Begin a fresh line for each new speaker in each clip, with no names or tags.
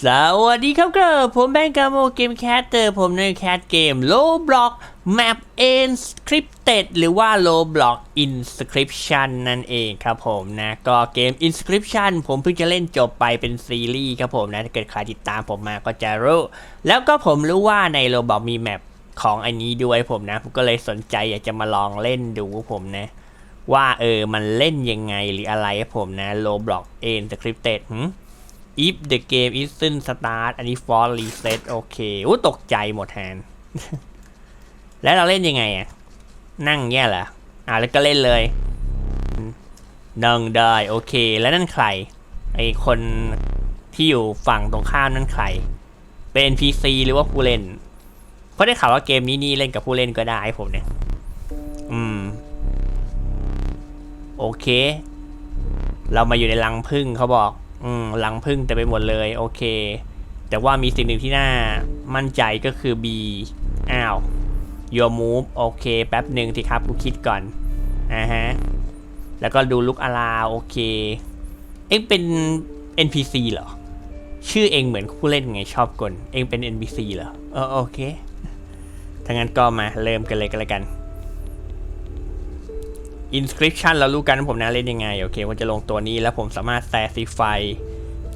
สวัสดีครับก็ผมแบงค์กาโมเกมแคสเตอร์ผมในแคสเกม Roblox Map Encrypted หรือว่า Roblox Inscription นั่นเองครับผมนะ ก็เกม Inscription ผมเพิ่งจะเล่นจบไปเป็นซีรีส์ครับผมนะ ถ้าเกิดใครติดตามผมมาก็จะรู้ แล้วก็ผมรู้ว่าใน Roblox มีแมปของอันนี้ด้วยผมนะ ผมก็เลยสนใจอยากจะมาลองเล่นดูผมนะ ว่าเออมันเล่นยังไงหรืออะไรครับผมนะ Roblox Encrypted หึ if the game isn't start อันนี้ force reset โอเคอู้ตกใจหมดแทน แล้วเราเล่นยังไงอะ นั่งเงี้ยเหรออ่าแล้วก็เล่นเลยนั่งได้โอเค แล้วนั่นใคร ไอคนที่อยู่ฝั่งตรงข้ามนั่นใคร เป็น NPC หรือว่าผู้เล่น เพราะได้ข่าวว่าเกมนี้นี่เล่นกับผู้เล่นก็ได้ผมเนี่ย อืม โอเค เรามาอยู่ในรังพึ่งเขาบอก อืมรังพึ่งแต่ไปหมดเลย โอเค แต่ว่ามีสิ่งหนึ่งที่น่ามั่นใจก็คือ B อ้าว your move โอเค แป๊บหนึ่งสิครับกูคิดก่อนอ่าฮะแล้วก็ดูลุกอาราโอเค เอ็งเป็น NPC เหรอ ชื่อเองเหมือนผู้เล่นไงชอบกลเองเป็น NPC เหรอเออโอเคถ้างั้นก็มาเริ่มกันเลยกันเลยกัน inscription เรารู้กันว่าผมนะเล่นยังไง โอเคผมจะลงตัวนี้แล้วผมสามารถแซซิไฟ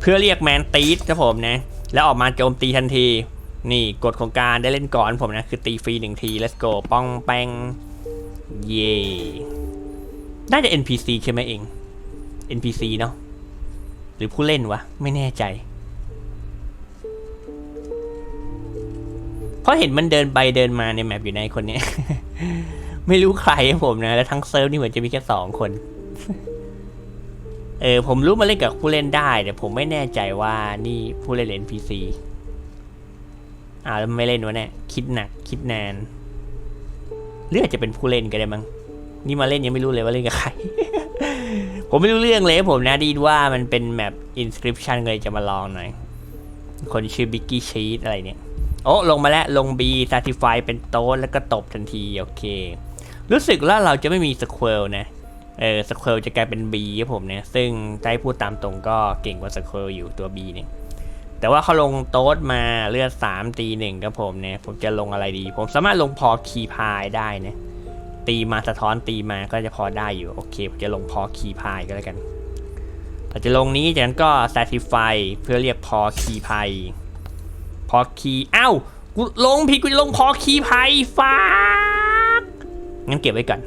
เพื่อเรียกแมนตีสครับผมนะ แล้วออกมาโจมตีทันที นี่กฎของการได้เล่นก่อนผมนะ คือตีฟรีหนึ่งที let's go ป้องแปงเย่น่าจะ NPC ใช่ไหมเอง NPC เนาะหรือผู้เล่นวะ ไม่แน่ใจ เพราะเห็นมันเดินไปเดินมาในแมปอยู่ในคนนี้ ไม่รู้ใครครับผมนะ แล้วทั้งเซิร์ฟนี่เหมือนจะมีแค่สองคน เออผมรู้มาเล่นกับผู้เล่นได้แต่ผมไม่แน่ใจว่านี่ผู้เล่น NPC อ่าวแล้วไม่เล่นวะเนี่ยคิดหนัก คิดนานหรืออาจะเป็นผู้เล่นก็ได้มั้งนี่มาเล่นยังไม่รู้เลยว่าเล่นกับใคร ผมไม่รู้เรื่องเลยผมนะดีว่ามันเป็นแมป inscription เลยจะมาลองหน่อย คนชื่อ Biggie Sheet อะไรเนี่ย โอ้ลงมาแล้ว ลง B certify เป็นโต๊ะแล้วก็ตบทันที โอเค รู้สึกว่าเราจะไม่มีสคว l นะเออสคว l จะกลายเป็น B ครับผมเนี่ยซึ่งได้พูดตามตรงก็เก่งกว่าสคว l อยู่ตัว B เนี่ยแต่ว่าเขาลงโต๊ดมาเลือด 3 ตีหนึ่งครับผมเนี่ยผมจะลงอะไรดี ผมสามารถลงพอคีพายได้นะตีมาสะท้อนตีมาก็จะพอได้อยู่ โอเคผมจะลงพอคีพายก็แล้วกันเราจะลงนี้จากนั้นก็ certify เพื่อเรียกพอคีพายพอคีอ้าวกูลงผิดกูจะลงพอคีย์ไพฟ้า งั้นเก็บไว้ก่อน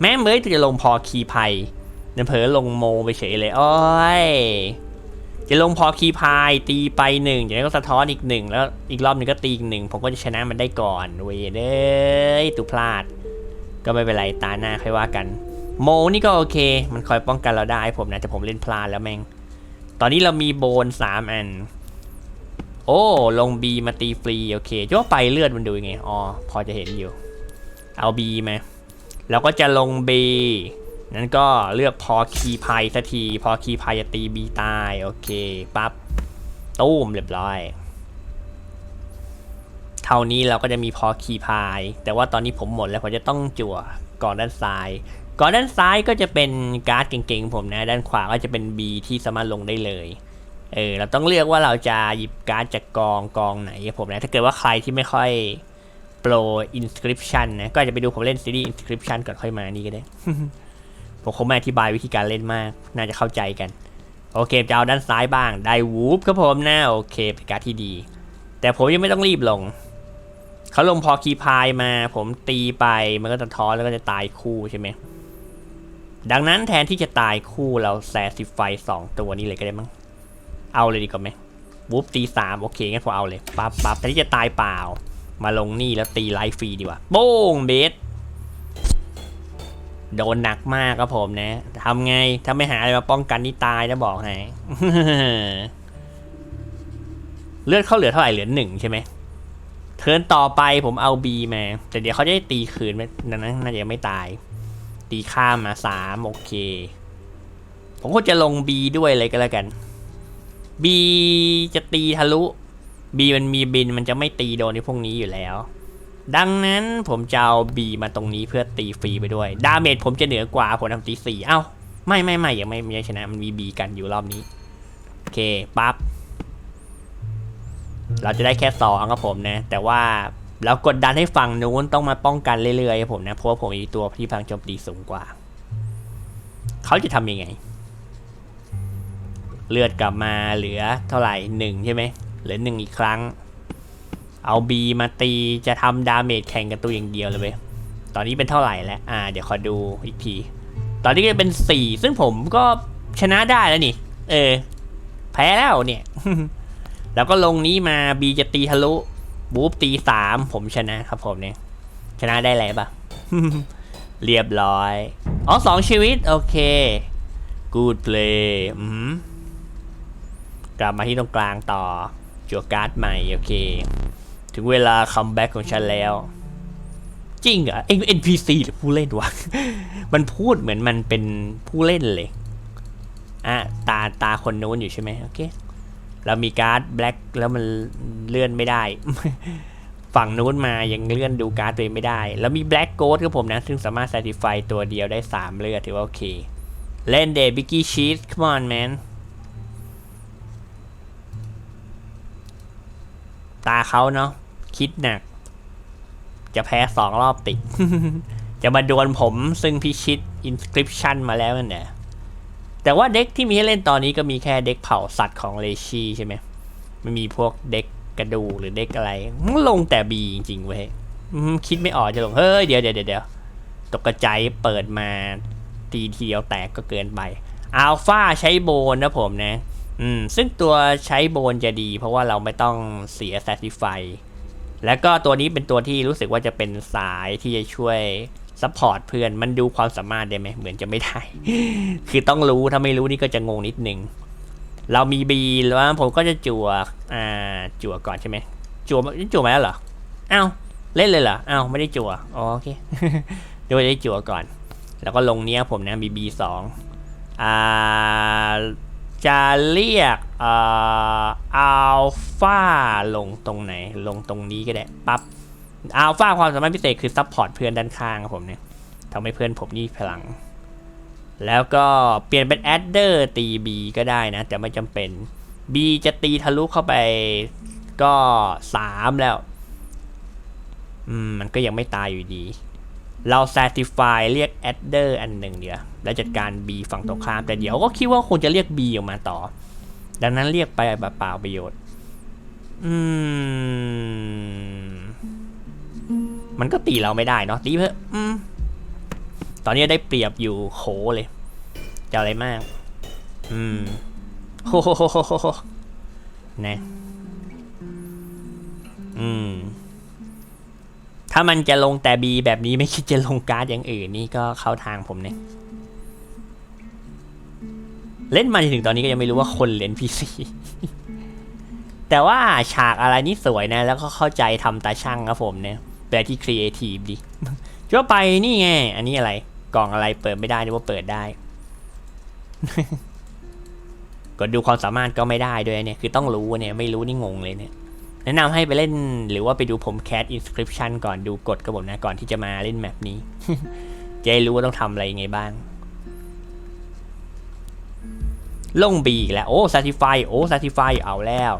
แม่เมยจะลงพอคีไพเดี๋ยวเผลอลงโมไปเฉยเลย โอ้ย จะลงพอคีย์ไพตีไปหนึ่งจากนั้นก็สะท้อนอีกหนึ่งแล้วอีกรอบหนึ่งก็ตีอีกหนึ่งผมก็จะชนะมันได้ก่อนเว้ยเด้ยตุพลาด ก็ไม่เป็นไรตาหน้าค่อยว่ากัน โมนี่ก็โอเค มันคอยป้องกันเราได้ผมนะแต่ผมเล่นพลาดแล้วแม่ง ตอนนี้เรามีโบนสามอัน โอ้ ลง B มาตีฟรีโอเคจะว่าไปเลือดมันดูยังไง อ๋อ พอจะเห็นอยู่ เอา B มาเราก็จะลง B นั้นก็เลือกพอคีพายสักที พอคีพายจะตี B ตาย โอเคปั๊บตู้มเรียบร้อย เท่านี้เราก็จะมีพอคีพาย แต่ว่าตอนนี้ผมหมดแล้วผมจะต้องจั่วก่อนด้านซ้าย ก่อนด้านซ้ายก็จะเป็นการ์ดเก่งๆผมนะ ด้านขวาก็จะเป็น B ที่สามารถลงได้เลยเออเราต้องเลือกว่าเราจะหยิบการ์ดจากกองกองไหนผมนะ ถ้าเกิดว่าใครที่ไม่ค่อย โปร inscription นะ ก็อาจจะไปดูผมเล่นซีรีส์ inscription ก่อนค่อยมานี่ก็ได้ ผมคงไม่อธิบายวิธีการเล่นมาก น่าจะเข้าใจกัน โอเค จะเอาด้านซ้ายบ้าง ได้วูฟครับผมนะโอเคเป็นการที่ดี แต่ผมยังไม่ต้องรีบลง เขาลงพอคีพายมา ผมตีไป มันก็จะท้อแล้วก็จะตายคู่ใช่ไหม ดังนั้นแทนที่จะตายคู่เราแซซิไฟสองตัวนี้เลยก็ได้มั้ง เอาเลยดีกว่าไหมวูฟตีสามโอเคงั้นผมเอาเลย ปั๊บปั๊บแต่ที่จะตายเปล่า มาลงนี่แล้วตีไลฟ์ฟรีดีกว่าโป้งเบสโดนหนักมากครับผมนะทำไงถ้าไม่หาอะไรมาป้องกันนี่ตายนะบอกให้เลือดเขาเหลือเท่าไหร่เหลือหนึ่งใช่ไหมเทิร์นต่อไปผมเอา B มา แต่เดี๋ยวเขาจะได้ตีคืนไหมนั้นน่าจะไม่ตาย ตีข้ามมาสามโอเค ผมก็จะลง B ด้วยเลยก็แล้วกัน B จะตีทะลุ B มันมีบินมันจะไม่ตีโดนในพวกนี้อยู่แล้ว ดังนั้นผมจะเอา B มาตรงนี้เพื่อตีฟรีไปด้วย ดาเมจผมจะเหนือกว่าผมทำตีสี่เอ้า ไม่ไม่ไม่ยังไม่ไม่ชนะมันมี B กันอยู่รอบนี้ โอเคปั๊บเราจะได้แค่สองครับผมนะ แต่ว่าเรากดดันให้ฝั่งนู้นต้องมาป้องกันเรื่อยๆครับผมนะเพราะว่าผมมีตัวที่พลังโจมตีสูงกว่า เขาจะทำยังไง เลือดกลับมาเหลือเท่าไหร่หนึ่งใช่ไหม เหลือหนึ่งอีกครั้ง เอาบีมาตีจะทำดาเมจแข่งกับตัวอย่างเดียวเลยเว้ยตอนนี้เป็นเท่าไหร่แล้ว อ่า เดี๋ยวขอดูอีกที ตอนนี้ก็จะเป็นสี่ซึ่งผมก็ชนะได้แล้วนี่ เออ แพ้แล้วเนี่ย แล้วก็ลงนี้มาบีจะตีทะลุบูฟตีสามผมชนะครับผมเนี่ย ชนะได้แล้วปะเรียบร้อย อ๋อสองชีวิต โอเค good play กลับมาที่ตรงกลางต่อ จั่วการ์ดใหม่ โอเค ถึงเวลาคัมแบ็กของฉันแล้ว จริงเหรอเอ็ง NPC หรือผู้เล่นวะ มันพูดเหมือนมันเป็นผู้เล่นเลย อะ ตาตาคนโน้นอยู่ใช่ไหมโอเค เรามีการ์ดแบล็กแล้วมันเลื่อนไม่ได้ ฝั่งนู้นมายังเลื่อนดูการ์ดตัวเองไม่ได้ แล้วมีแบล็กโกดครับผมนะ ซึ่งสามารถ certify ตัวเดียวได้ 3 เลือดถือว่าโอเค เล่นเดบิกกี้ชีส come on man ตาเขาเนาะคิดหนัก จะแพ้สองรอบติด จะมาดวลผมซึ่งพิชิต inscription มาแล้วนั่นแหละแต่ว่าเด็กที่มีให้เล่นตอนนี้ก็มีแค่เด็กเผาสัตว์ของเลชี่ใช่ไหมไม่มีพวกเด็กกระดูหรือเด็กอะไรลงแต่บีจริงๆเว้ยคิดไม่ออกจะลง เฮ้ย เดี๋ยวเดี๋ยวเดี๋ยวตกกระจายเปิดมาตีทีเดียวแตกก็เกินไปอัลฟาใช้โบนนะผมนะ อืมซึ่งตัวใช้โบนจะดี เพราะว่าเราไม่ต้องเสีย s ซ t i f y แล้วก็ตัวนี้เป็นตัวที่รู้สึกว่าจะเป็นสายที่จะช่วยซัพพอร์ตเพื่อนมันดูความสามารถได้ไหมเหมือนจะไม่ได้ คือต้องรู้ถ้าไม่รู้นี่ก็จะงงนิดนึง เรามีบีแล้วผมก็จะจั่วอ่าจั่วก่อนใช่ไหมจั่วจั่วมาแล้วเหรออ้าวเล่นเลยเหรออ้าวไม่ได้จั่วอ๋อโอเคเดี๋ยวจะได้จั่วก่อน แล้วก็ลงเนี้ยผมนะมีบีสองอ่า จะเรียกเอ่ออัลฟาลงตรงไหน ลงตรงนี้ก็ได้ปั๊บอัลฟาความสามารถพิเศษคือซัพพอร์ตเพื่อนด้านข้างครับผมเนี่ยทำให้เพื่อนผมนี่พลัง แล้วก็เปลี่ยนเป็นแอดเดอร์ตี B ก็ได้นะ แต่ไม่จำเป็น B จะตีทะลุเข้าไปก็ 3 แล้ว อืม มันก็ยังไม่ตายอยู่ดี เรา certify เรียก adder อันหนึ่งเดียว แล้วจัดการ B ฝั่งตรงข้าม แต่เดี๋ยวก็คิดว่าคงจะเรียก B ออกมาต่อ ดังนั้นเรียกไปแบบเปล่าประโยชน์ อืม มันก็ตีเราไม่ได้เนาะตีเพื่อตอนนี้ได้เปรียบอยู่โขเลยจะอะไรมาก อืมโฮโฮโฮโฮโฮนะอืม ถ้ามันจะลงแต่บีแบบนี้ไม่คิดจะลงการ์ดอย่างอื่นนี่ก็เข้าทางผมเนี่ย เล่นมาจนถึงตอนนี้ก็ยังไม่รู้ว่าคนเล่นพีซีแต่ว่าฉากอะไรนี่สวยนะ แล้วก็เข้าใจทำตาช่างครับผมเนี่ยแปลที่ครีเอทีฟดีชั่วไปนี่ไง อันนี้อะไร กล่องอะไรเปิดไม่ได้นึกว่าเปิดได้ กดดูความสามารถก็ไม่ได้ด้วยเนี่ย คือต้องรู้เนี่ยไม่รู้นี่งงเลยเนี่ย แนะนำให้ไปเล่นหรือว่าไปดูผมแคสอินสคริปชันก่อนดูกฎกระบอกนะก่อนที่จะมาเล่นแมปนี้จะรู้ว่าต้องทำอะไรยังไงบ้าง ลงบีอีกแล้ว โอ้ซ a ติฟายโอ้ซ a ติฟายเอาแล้ว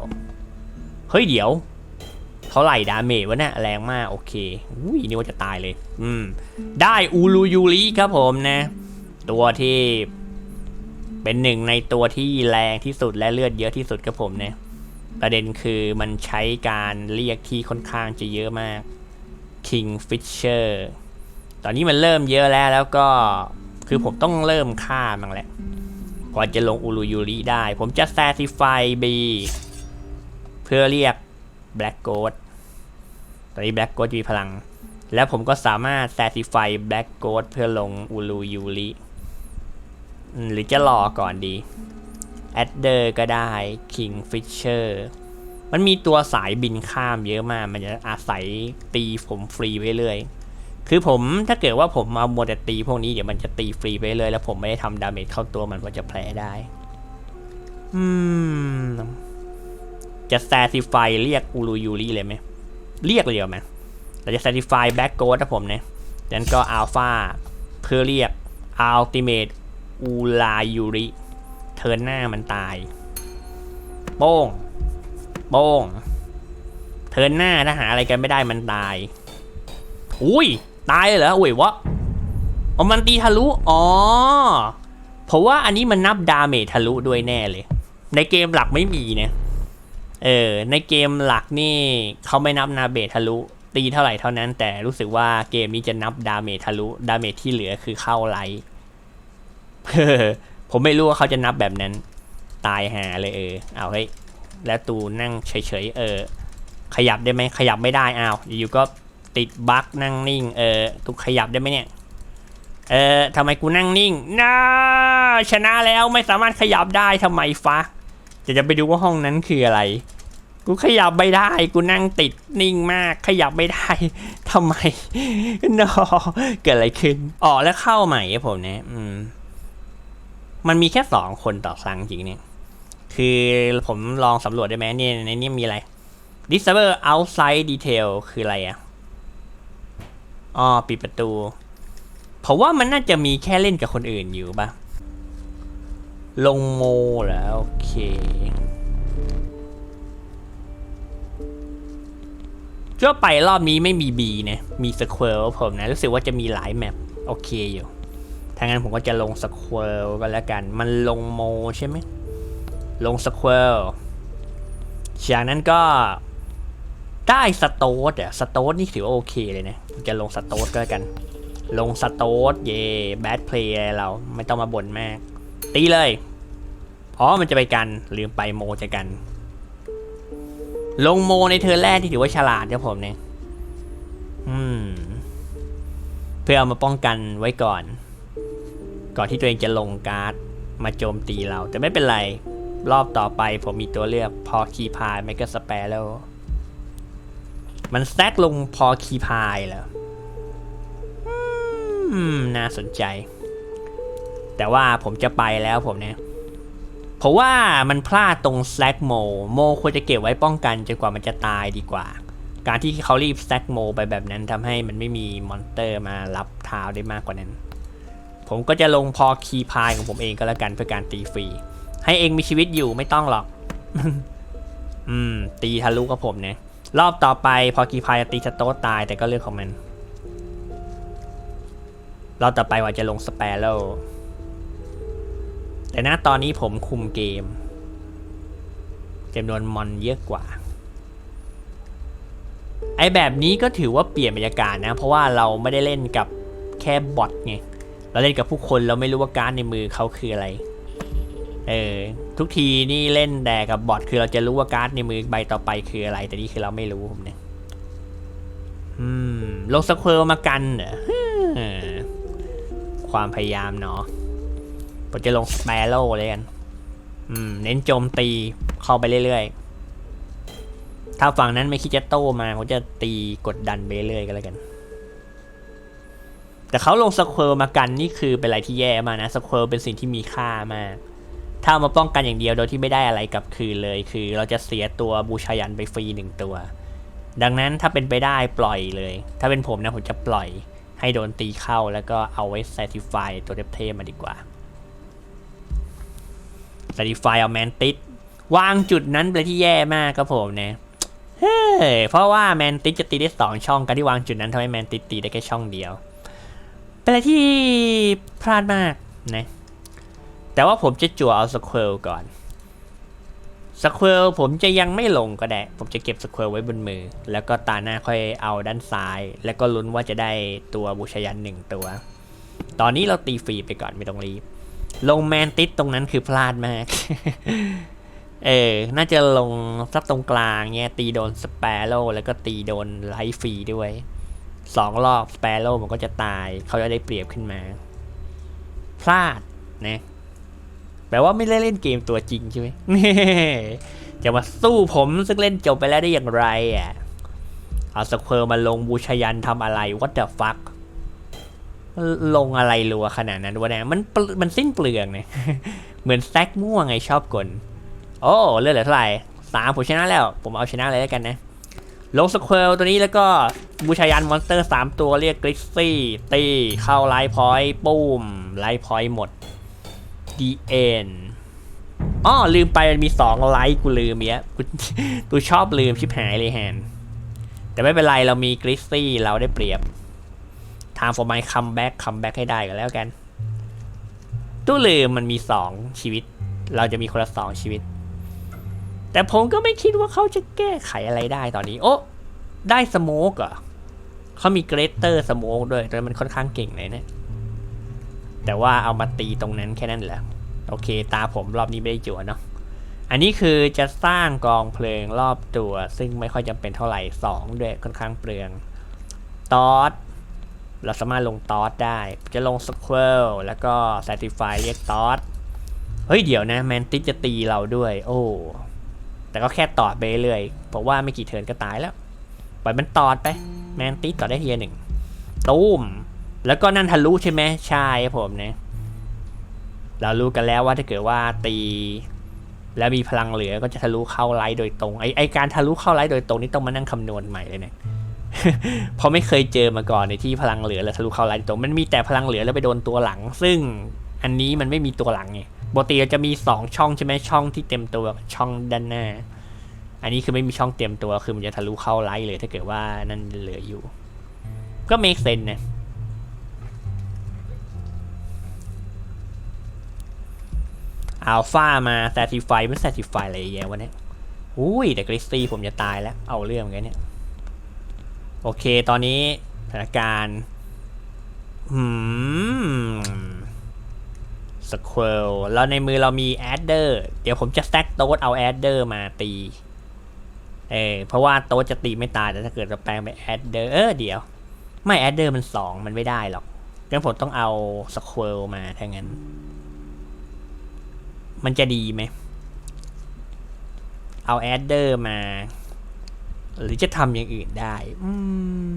เฮ้ยเดี๋ยว เท่าไหร่ดาเมจวะเนี่ยแรงมาก โอเคอุ้ยนี่ว่าจะตายเลย อืม ได้อูรูยูริครับผมนะ ตัวที่เป็นหนึ่งในตัวที่แรงที่สุดและเลือดเยอะที่สุดครับผมเนี่ยประเด็นคือมันใช้การเรียกที่ค่อนข้างจะเยอะมาก King Fisher ตอนนี้มันเริ่มเยอะแล้วแล้วก็คือผมต้องเริ่มฆ่ามันแหละ ก่อนจะลงอูรุยูริได้ ผมจะ Satisfy B เพื่อเรียก Black Ghost ตอนนี้ Black Ghost มีพลัง แล้วผมก็สามารถ Satisfy Black Ghost เพื่อลงอูรุยูริหรือจะรอก่อนดีแอดเดอร์ก็ได้ Kingfisher มันมีตัวสายบินข้ามเยอะมาก มันจะอาศัยตีผมฟรีไปเรื่อย คือผมถ้าเกิดว่าผมเอามัวแต่ตีพวกนี้เดี๋ยวมันจะตีฟรีไปเลย แล้วผมไม่ได้ทำดาเมจเข้าตัวมันก็จะแพ้ได้ อืม จะ certify เรียกอูรูยูริเลยไหม เรียกเลยเหรอไหมเราจะ certify back g o นะผมเนี่ยดังนั้นก็ alpha เพื่อเรียก ultimate อูลายูริเทิร์นหน้ามันตาย โป้ง โป้ง เทิร์นหน้าถ้าหาอะไรกันไม่ได้มันตาย อุ้ย ตายเลยเหรออุ้ยวะอ๋อมันตีทะลุ อ๋อ เพราะว่าอันนี้มันนับดาเมจทะลุด้วยแน่เลย ในเกมหลักไม่มีนะ เออ ในเกมหลักนี่เขาไม่นับนาเบททะลุ ตีเท่าไหร่เท่านั้น แต่รู้สึกว่าเกมนี้จะนับดาเมจทะลุ ดาเมจที่เหลือคือเข้าไลท์ผมไม่รู้ว่าเขาจะนับแบบนั้น ตายหาเลยเออ เอาเฮ้ย แล้วตูนั่งเฉยๆเออ ขยับได้ไหมขยับไม่ได้อ้าวอยู่ๆก็ ติดบั๊กนั่งนิ่ง เออตูขยับได้ไหมเนี่ย เออทำไมกูนั่งนิ่งน่าชนะแล้วไม่สามารถขยับได้ทำไมฟ้าจะจะไปดูว่าห้องนั้นคืออะไร กูขยับไม่ได้ กูนั่งติดนิ่งมาก ขยับไม่ได้ทำไมนอเกิดอะไรขึ้นอ๋อแล้วเข้าใหม่ผมเนี่ยอืม มันมีแค่สองคนต่อครั้งจริงเนี่ย คือผมลองสำรวจได้ไหมเนี่ยในนี้มีอะไร disable outside detail คืออะไรอะ อ๋อปิดประตู เพราะว่ามันน่าจะมีแค่เล่นกับคนอื่นอยู่ปะลงโมแล้วโอเคก็ไปรอบนี้ไม่มีบีนะ มีสควอลผมนะ รู้สึกว่าจะมีหลายแมปโอเคอยู่ถ้างั้นผมก็จะลงสควอลก็แล้วกัน มันลงโมใช่ไหม ลงสควอลจากนั้นก็ ได้สโตดอะสโตดนี่ถือว่าโอเคเลยนะจะลงสโตดก็แล้วกัน ลงสโตดเย่แบดเพลย์เราไม่ต้องมาบ่นมาก ตีเลยอ๋อมันจะไปกันลืมไปโมจะกัน ลงโมในเทอร์แรกที่ถือว่าฉลาดครับผมเนี่ยอืม เพื่อเอามาป้องกันไว้ก่อน ก่อนที่ตัวเองจะลงการ์ดมาโจมตีเรา แต่ไม่เป็นไร รอบต่อไปผมมีตัวเลือกพอคีพายไม่ก็สเปรแล้ว มันแซกลงพอคีพายแล้วอืมน่าสนใจ แต่ว่าผมจะไปแล้วผมเนี่ยเพราะว่ามันพลาดตรงแซกโมโมควรจะเก็บไว้ป้องกันจนกว่ามันจะตายดีกว่า การที่เขารีบแซกโมไปแบบนั้นทำให้มันไม่มีมอนเตอร์มารับเท้าได้มากกว่านั้น ผมก็จะลงพอคีพายของผมเองก็แล้วกันเพื่อการตีฟรี ให้เองมีชีวิตอยู่ไม่ต้องหรอก อืม ตีทะลุกับผมเนี่ย รอบต่อไปพอคีพายตีสโตสตายแต่ก็เรื่องของมัน รอบต่อไปว่าจะลงสเปรโลแต่ณตอนนี้ผมคุมเกมจำนวนมอนเยอะกว่า ไอแบบนี้ก็ถือว่าเปลี่ยนบรรยากาศนะ เพราะว่าเราไม่ได้เล่นกับแค่บอทไง เราเล่นกับผู้คนเราไม่รู้ว่าการดในมือเขาคืออะไร เออทุกทีนี่เล่นแต่กับบอทคือเราจะรู้ว่าการ์ดในมือใบต่อไปคืออะไร แต่นี่คือเราไม่รู้ผมเนี่ยอืมลงสควอลมากันเหรอความพยายามเนาะผมจะลงสเปโร่เลยกัน อืม เน้นโจมตีเข้าไปเรื่อยๆ ถ้าฝั่งนั้นไม่คิดจะโต้มาผมจะตีกดดันไปเรื่อยกันแล้วกัน แต่เขาลงสควอลมากันนี่คือเป็นอะไรที่แย่มากนะสควอลเป็นสิ่งที่มีค่ามาก ถ้ามาป้องกันอย่างเดียวโดยที่ไม่ได้อะไรกลับคืนเลย คือเราจะเสียตัวบูชายันไปฟรีหนึ่งตัว ดังนั้นถ้าเป็นไปได้ปล่อยเลย ถ้าเป็นผมนะผมจะปล่อย ให้โดนตีเข้าแล้วก็เอาไว้ certify ตัวเทพมาดีกว่า certify เอาแมนติสวางจุดนั้นเป็นที่แย่มากครับผมนะเฮ้ยเพราะว่าแมนติสจะตีได้สองช่องการที่วางจุดนั้นทำให้แมนติสตีได้แค่ช่องเดียว เป็นอะไรที่พลาดมากนะ แต่ว่าผมจะจั่วเอาสควอลก่อนสควอลผมจะยังไม่ลงก็ได้ ผมจะเก็บสควอลไว้บนมือ แล้วก็ตาหน้าค่อยเอาด้านซ้าย แล้วก็ลุ้นว่าจะได้ตัวบูชายันหนึ่งตัว ตอนนี้เราตีฟรีไปก่อนไม่ต้องรีบ ลงแมนติสตรงนั้นคือพลาดมาก เออ น่าจะลงซับตรงกลางเนี่ยตีโดนสเปโร่แล้วก็ตีโดนไลท์ฟรีด้วยสองรอบสเปโร่มันก็จะตาย เขาจะได้เปรียบขึ้นมา พลาดนะ แปลว่าไม่ได้เล่นเกมตัวจริงใช่ไหมจะมาสู้ผมซึ่งเล่นจบไปแล้วได้อย่างไรอะ เอาสเควอร์มาลงบูชายันทำอะไร what the fuck ลงอะไรรัวขนาดนั้นวะเนี่ยมันมันสิ้นเปลืองเนี่ยเหมือนแซกม่วงไงชอบกล โอ้เลือดเหลือเท่าไหร่สามผมชนะแล้ว ผมเอาชนะเลยแล้วกันนะ ลงสเควลตัวนี้แล้วก็บูชายันมอนสเตอร์สามตัวเรียกกริซซี่ตีเข้าไลท์พอยต์ปุ้มไลท์พอยต์หมด ดีเอ็นอ๋อลืมไปมันมีสองไลท์กูลืมเนี้ยกูกูชอบลืมชิบหายเลยแฮนแต่ไม่เป็นไรเรามีกริซซี่เราได้เปรียบ time for my comeback comeback ให้ได้กันแล้วกัน ตู้ลืมมันมีสองชีวิต เราจะมีคนละสองชีวิต แต่ผมก็ไม่คิดว่าเขาจะแก้ไขอะไรได้ตอนนี้ โอ้ได้สโมกเหรอเขามีเกรเตอร์สโมกด้วยแต่มันค่อนข้างเก่งเลยเนะ แต่ว่าเอามาตีตรงนั้นแค่นั้นแหละโอเค ตาผมรอบนี้ไม่ได้จั่วเนาะอันนี้คือจะสร้างกองเพลิงรอบตัว ซึ่งไม่ค่อยจำเป็นเท่าไหร่สองด้วยค่อนข้างเปลืองตอสเราสามารถลงตอสได้ จะลงสควอลแล้วก็ satisfy เรียกตอสเฮ้ยเดี๋ยวนะ แมนติสจะตีเราด้วย โอ้แต่ก็แค่ตอดไปเรื่อยเพราะว่าไม่กี่เทิร์นก็ตายแล้ว ปล่อยมันตอดไป แมนติสต่อได้ทีละหนึ่ง ตูม แล้วก็นั่นทะลุใช่ไหมใช่ครับผมนะเรารู้กันแล้วว่าถ้าเกิดว่าตี แล้วมีพลังเหลือก็จะทะลุเข้าไลท์โดยตรงไอไอการทะลุเข้าไลท์โดยตรงนี่ต้องมานั่งคำนวณใหม่เลยเนี่ยเพราะไม่เคยเจอมาก่อนในที่พลังเหลือแล้วทะลุเข้าไลท์โดยตรงมันมีแต่พลังเหลือแล้วไปโดนตัวหลัง ซึ่งอันนี้มันไม่มีตัวหลังไงปกติเราจะมีสองช่องใช่ไหมช่องที่เต็มตัวกับช่องด้านหน้า อันนี้คือไม่มีช่องเต็มตัวคือมันจะทะลุเข้าไลท์เลยถ้าเกิดว่านั่นเหลืออยู่ ก็ make sense นะ อัลฟามา s ซ t ิฟายไม่ s ซ t ิฟายอะไรเยอะวะเนี่ยอุ้ยแต่กริสตี้ผมจะตายแล้ว เอาเรื่องกันเนี่ย โอเคตอนนี้สถานการณ์หืมสควอลแล้วในมือเรามีแอดเดอร์เดี๋ยวผมจะแ a ็กโต๊ดเอาแอดเดอร์มาตี เออเพราะว่าโต๊ดจะตีไม่ตายแต่ถ้าเกิดเราแปลงไปแอดเดอร์เออเดี๋ยว ไม่แอดเดอร์มันสองมันไม่ได้หรอกงั้นผมต้องเอาสควอลมาถ้างั้น มันจะดีไหม เอาแอดเดอร์มา หรือจะทำอย่างอื่นได้อืม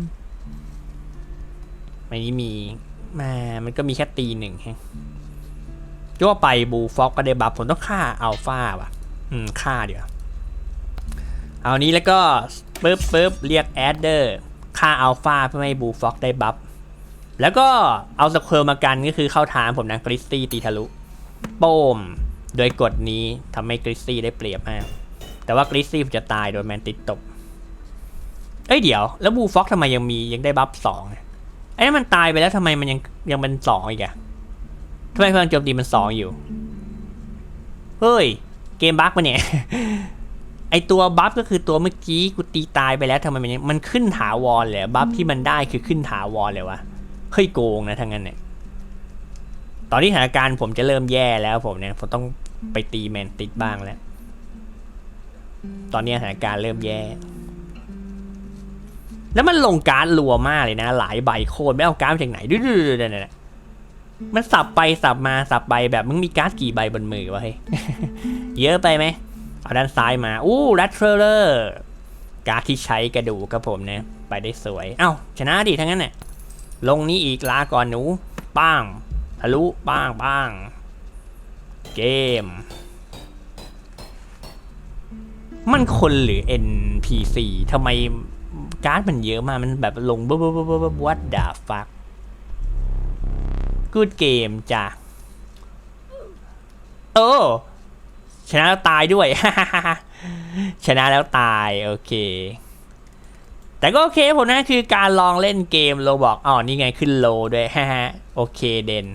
อันนี้มีมา มันก็มีแค่ตีหนึ่งฮะทั่วไปบูฟ็อกก็ได้บัฟผมต้องฆ่าอัลฟาว่ะ อืมฆ่าเดี๋ยว เอานี้แล้วก็ปึ๊บปึ๊บเรียกแอดเดอร์ฆ่าอัลฟาเพื่อให้บูฟ็อกได้บัฟแล้วก็เอาสเควอร์มากันก็คือเข้าทางผมนะกริสตี้ตีทะลุโป้ม โดยกฎนี้ทำให้กริซซี่ได้เปรียบมาก แต่ว่ากริซซี่จะตายโดยแมนติดตบเอ้ยเดี๋ยว แล้วบูฟ็อกทำไมยังมียังได้บัฟสองอะไอ้นั่นมันตายไปแล้วทำไมมันยังยังเป็นสองอีกอะทำไมพลังโจมตีมันสองอยู่ เฮ้ย เกมบั๊กมาเนี่ย ไอตัวบัฟก็คือตัวเมื่อกี้กูตีตายไปแล้วทำไมมันมันขึ้นถาวรเลยบัฟที่มันได้คือขึ้นถาวรเลยวะ เฮ้ยโกงนะทั้งนั้นเนี่ย ตอนนี้สถานการณ์ผมจะเริ่มแย่แล้วผมเนี่ย ผมต้อง ไปตีแมนติดบ้างแล้ว ตอนนี้สถานการณ์เริ่มแย่ แล้วมันลงการ์ดรัวมากเลยนะ หลายใบโคตรไม่เอาการ์ดมาจากไหนดื้อๆเนี่ยมันสับไปสับมาสับไปแบบมึงมีการ์ดกี่ใบบนมือวะเฮ้ยเยอะไปไหมเอาด้านซ้ายมา อู้รัตเทอร์การ์ดที่ใช้กระดูกกับผมเนี่ยไปได้สวย เอ้า ชนะดิทั้งนั้นเนี่ยลงนี้อีกลาก่อนหนูป้างทะลุป้างป้าง เกม มันคนหรือ NPC ทำไมการ์ดมันเยอะมากมันแบบลงบ๊บบ๊บบ๊บบ๊บวัดดาฟักกูดเกมจ้ะโอ้ชนะแล้วตายด้วย ชนะแล้วตาย โอเค แต่ก็โอเคผมนะคือการลองเล่นเกมโลบอกอ๋อนี่ไงขึ้นโลด้วยฮ่าโอเคเด่น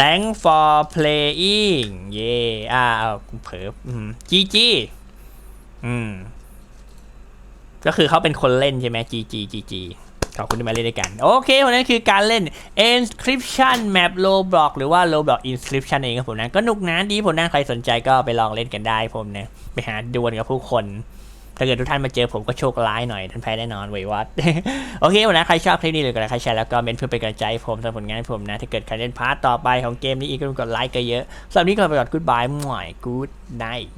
thank for playing เย่อ่าเอาเผลอจีจีอืม ก็คือเขาเป็นคนเล่นใช่ไหม GG GG ขอบคุณที่มาเล่นด้วยกัน โอเควันนั้นคือการเล่น Inscription Map Roblox หรือว่า Roblox Inscription เองครับผมนะ ก็นุกนะดีผมนะใครสนใจก็ไปลองเล่นกันได้ผมนะ ไปหาดวลกับผู้คน ถ้าเกิดทุกท่านมาเจอผมก็โชคร้ายหน่อยท่านแพ้แน่นอนเววัดโอเควันนี้ใครชอบคลิปนี้เลยก็ได้ใครแชร์แล้วก็เมนเพื่อเป็นกำลังใจผมสำหรับผลงานผมนะ ถ้าเกิดใครเล่นพาร์ตต่อไปของเกมนี้อีกก็กดไลค์กันเยอะสำหรับนี้ก็ไปก่อนกู๊ดบายหม่อยกู๊ดไนท์